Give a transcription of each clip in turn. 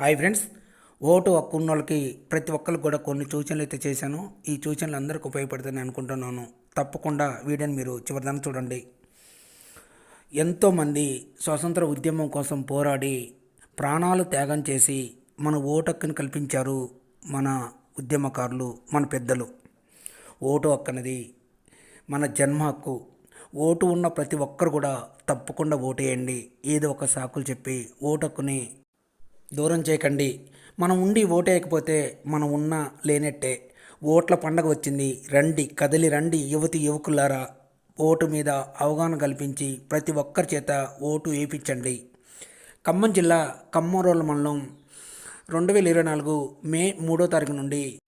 Hi friends vote హక్కు ఉన్న వాళ్ళకి ప్రతి ఒక్కరికి కూడా కొన్ని సూచనలు అయితే చేశాను. ఈ సూచనలు అందరికీ ఉపయోగపడుతుందని అనుకుంటున్నాను. తప్పకుండా వీడియోని మీరు చివరిదాన్ని చూడండి. ఎంతోమంది స్వతంత్ర ఉద్యమం కోసం పోరాడి ప్రాణాలు త్యాగం చేసి మన ఓటు హక్కుని కల్పించారు మన ఉద్యమకారులు మన పెద్దలు. ఓటు హక్కు అనేది మన జన్మ హక్కు. ఓటు ఉన్న ప్రతి ఒక్కరు కూడా తప్పకుండా ఓటేయండి ఏదో ఒక సాకులు చెప్పి ఓటు హక్కుని దూరం చేయకండి. మనం ఉండి ఓటేయకపోతే మనం ఉన్న లేనట్టే. ఓట్ల పండగ వచ్చింది. రండి కదిలి రండి యువతి యువకులారా. ఓటు మీద అవగాహన కల్పించి ప్రతి ఒక్కరి చేత ఓటు వేయించండి. ఖమ్మం జిల్లా ఖమ్మరోళ్ళ మండలం రెండు వేల ఇరవై నాలుగు మే మూడో తారీఖు నుండి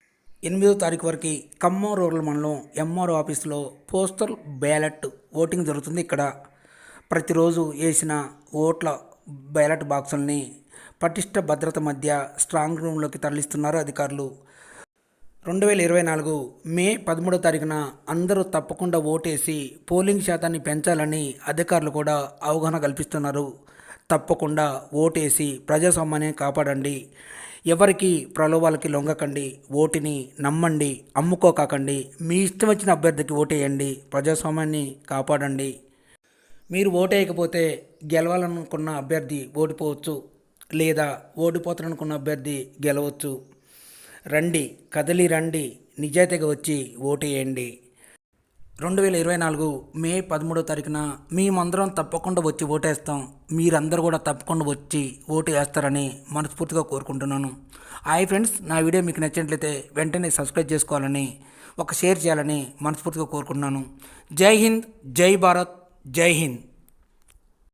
ఎనిమిదో తారీఖు వరకు ఖమ్మం రూరల్ మండలం ఎంఆర్ఓ ఆఫీస్లో పోస్టల్ బ్యాలెట్ ఓటింగ్ జరుగుతుంది ఇక్కడ. ప్రతిరోజు వేసిన ఓట్ల బ్యాలెట్ బాక్సుల్ని పటిష్ట భద్రత మధ్య స్ట్రాంగ్ రూమ్లోకి తరలిస్తున్నారు అధికారులు. రెండు వేల ఇరవై నాలుగు మే పదమూడో తారీఖున అందరూ తప్పకుండా ఓటేసి పోలింగ్ శాతాన్ని పెంచాలని అధికారులు కూడా అవగాహన కల్పిస్తున్నారు. తప్పకుండా ఓటేసి ప్రజాస్వామ్యాన్ని కాపాడండి. ఎవరికి ప్రలోభాలకి లొంగకండి ఓటిని నమ్మండి అమ్ముకోకాకండి మీ ఇష్టం వచ్చిన అభ్యర్థికి ఓటేయండి ప్రజాస్వామ్యాన్ని కాపాడండి. మీరు ఓటేయకపోతే గెలవాలనుకున్న అభ్యర్థి ఓడిపోవచ్చు. లేదా ఓడిపోతారనుకున్న అభ్యర్థి గెలవచ్చు. రండి కదిలి రండి నిజాయితీగా వచ్చి ఓటేయండి. రెండు వేల ఇరవై నాలుగు మే పదమూడో తారీఖున మేమందరం తప్పకుండా వచ్చి ఓటేస్తాం. మీరందరూ కూడా తప్పకుండా వచ్చి ఓటు వేస్తారని మనస్ఫూర్తిగా కోరుకుంటున్నాను. హాయ్ ఫ్రెండ్స్ నా వీడియో మీకు నచ్చినట్లయితే వెంటనే సబ్స్క్రైబ్ చేసుకోవాలని ఒక షేర్ చేయాలని మనస్ఫూర్తిగా కోరుకుంటున్నాను. జై హింద్ జై భారత్ జై హింద్.